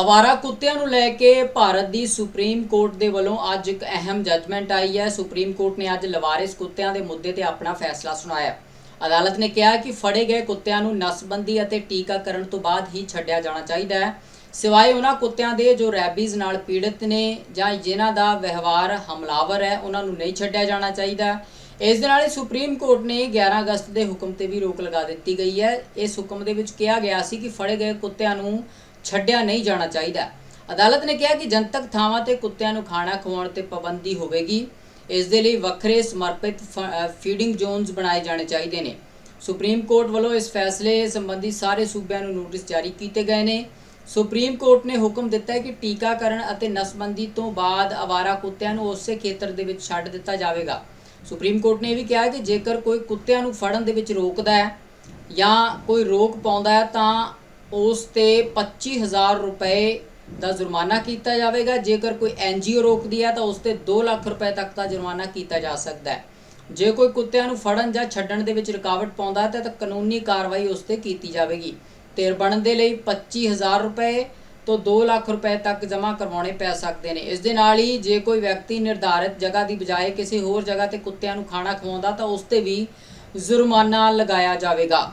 ਅਵਾਰਾ ਕੁੱਤਿਆਂ ਨੂੰ ਲੈ ਕੇ ਭਾਰਤ ਦੀ ਸੁਪਰੀਮ ਕੋਰਟ ਦੇ ਵੱਲੋਂ ਅੱਜ ਇੱਕ ਅਹਿਮ ਜੱਜਮੈਂਟ ਆਈ ਹੈ। ਸੁਪਰੀਮ ਕੋਰਟ ਨੇ ਅੱਜ ਲਵਾਰਿਸ ਕੁੱਤਿਆਂ ਦੇ ਮੁੱਦੇ ਤੇ ਆਪਣਾ ਫੈਸਲਾ ਸੁਣਾਇਆ। ਅਦਾਲਤ ਨੇ ਕਿਹਾ ਕਿ ਫੜੇ ਗਏ ਕੁੱਤਿਆਂ ਨੂੰ ਨਸਬੰਦੀ ਅਤੇ ਟੀਕਾਕਰਨ ਤੋਂ ਬਾਅਦ ਹੀ ਛੱਡਿਆ ਜਾਣਾ ਚਾਹੀਦਾ ਹੈ। ਸਿਵਾਏ ਉਹਨਾਂ ਕੁੱਤਿਆਂ ਦੇ ਜੋ ਰੈਬੀਜ਼ ਨਾਲ ਪੀੜਤ ਨੇ ਜਾਂ ਜਿਨ੍ਹਾਂ ਦਾ ਵਿਵਹਾਰ ਹਮਲਾਵਰ ਹੈ, ਉਹਨਾਂ ਨੂੰ ਨਹੀਂ ਛੱਡਿਆ ਜਾਣਾ ਚਾਹੀਦਾ ਇਸ ਦੇ ਨਾਲ ਹੀ ਸੁਪਰੀਮ ਕੋਰਟ ਨੇ 11 ਅਗਸਤ ਦੇ ਹੁਕਮ ਤੇ ਵੀ ਰੋਕ ਲਗਾ ਦਿੱਤੀ ਗਈ ਹੈ। ਇਸ ਹੁਕਮ ਦੇ ਵਿੱਚ ਕਿਹਾ ਗਿਆ ਸੀ ਕਿ ਫੜੇ ਗਏ ਕੁੱਤਿਆਂ ਨੂੰ ਛੱਡਿਆ ਨਹੀਂ ਜਾਣਾ ਚਾਹੀਦਾ। ਅਦਾਲਤ ਨੇ ਕਿਹਾ ਕਿ ਜਨਤਕ ਥਾਵਾਂ ਤੇ ਕੁੱਤਿਆਂ ਨੂੰ ਖਾਣਾ ਖਵਾਉਣ ਤੇ ਪਾਬੰਦੀ ਹੋਵੇਗੀ। ਇਸ ਦੇ ਲਈ ਵੱਖਰੇ ਸਮਰਪਿਤ ਫੀਡਿੰਗ ਜ਼ੋਨਸ ਬਣਾਏ ਜਾਣੇ ਚਾਹੀਦੇ ਨੇ। ਸੁਪਰੀਮ ਕੋਰਟ ਵੱਲੋਂ ਇਸ ਫੈਸਲੇ ਸੰਬੰਧੀ ਸਾਰੇ ਸੂਬਿਆਂ ਨੂੰ ਨੋਟਿਸ ਜਾਰੀ ਕੀਤੇ ਗਏ ਨੇ। ਸੁਪਰੀਮ ਕੋਰਟ ਨੇ ਹੁਕਮ ਦਿੱਤਾ ਹੈ ਕਿ ਟੀਕਾਕਰਨ ਅਤੇ ਨਸਬੰਦੀ ਤੋਂ ਬਾਅਦ ਆਵਾਰਾ ਕੁੱਤਿਆਂ ਨੂੰ ਉਸੇ ਖੇਤਰ ਦੇ ਵਿੱਚ ਛੱਡ ਦਿੱਤਾ ਜਾਵੇਗਾ। ਸੁਪਰੀਮ ਕੋਰਟ ਨੇ ਇਹ ਵੀ ਕਿਹਾ ਕਿ ਜੇਕਰ ਕੋਈ ਕੁੱਤਿਆਂ ਨੂੰ ਫੜਨ ਦੇ ਵਿੱਚ ਰੋਕਦਾ ਹੈ ਜਾਂ ਕੋਈ ਰੋਕ ਪਾਉਂਦਾ ਹੈ ਤਾਂ ਉਸ ਤੇ 25000 ਰੁਪਏ ਦਾ ਜੁਰਮਾਨਾ ਕੀਤਾ ਜਾਵੇਗਾ। ਜੇਕਰ ਕੋਈ ਐਨਜੀਓ ਰੋਕਦੀ ਹੈ ਤਾਂ ਉਸ ਤੇ 2 ਲੱਖ ਰੁਪਏ ਤੱਕ ਦਾ ਜੁਰਮਾਨਾ ਕੀਤਾ ਜਾ ਸਕਦਾ ਹੈ। ਜੇ ਕੋਈ ਕੁੱਤਿਆਂ ਨੂੰ ਫੜਨ ਜਾਂ ਛੱਡਣ ਦੇ ਵਿੱਚ ਰੁਕਾਵਟ ਪਾਉਂਦਾ ਹੈ ਤਾਂ ਕਾਨੂੰਨੀ ਕਾਰਵਾਈ ਉਸ ਤੇ ਕੀਤੀ ਜਾਵੇਗੀ। ਧਿਰ ਬਣਨ ਦੇ ਲਈ 25000 ਰੁਪਏ ਤੋਂ 2 ਲੱਖ ਰੁਪਏ ਤੱਕ ਜਮ੍ਹਾਂ ਕਰਵਾਉਣੇ ਪੈ ਸਕਦੇ ਨੇ। ਇਸ ਦੇ ਨਾਲ ਹੀ ਜੇ ਕੋਈ ਵਿਅਕਤੀ ਨਿਰਧਾਰਿਤ ਜਗ੍ਹਾ ਦੀ ਬਜਾਏ ਕਿਸੇ ਹੋਰ ਜਗ੍ਹਾ ਤੇ ਕੁੱਤਿਆਂ ਨੂੰ ਖਾਣਾ ਖਵਾਉਂਦਾ ਤਾਂ ਉਸ ਤੇ ਵੀ ਜੁਰਮਾਨਾ ਲਗਾਇਆ ਜਾਵੇਗਾ।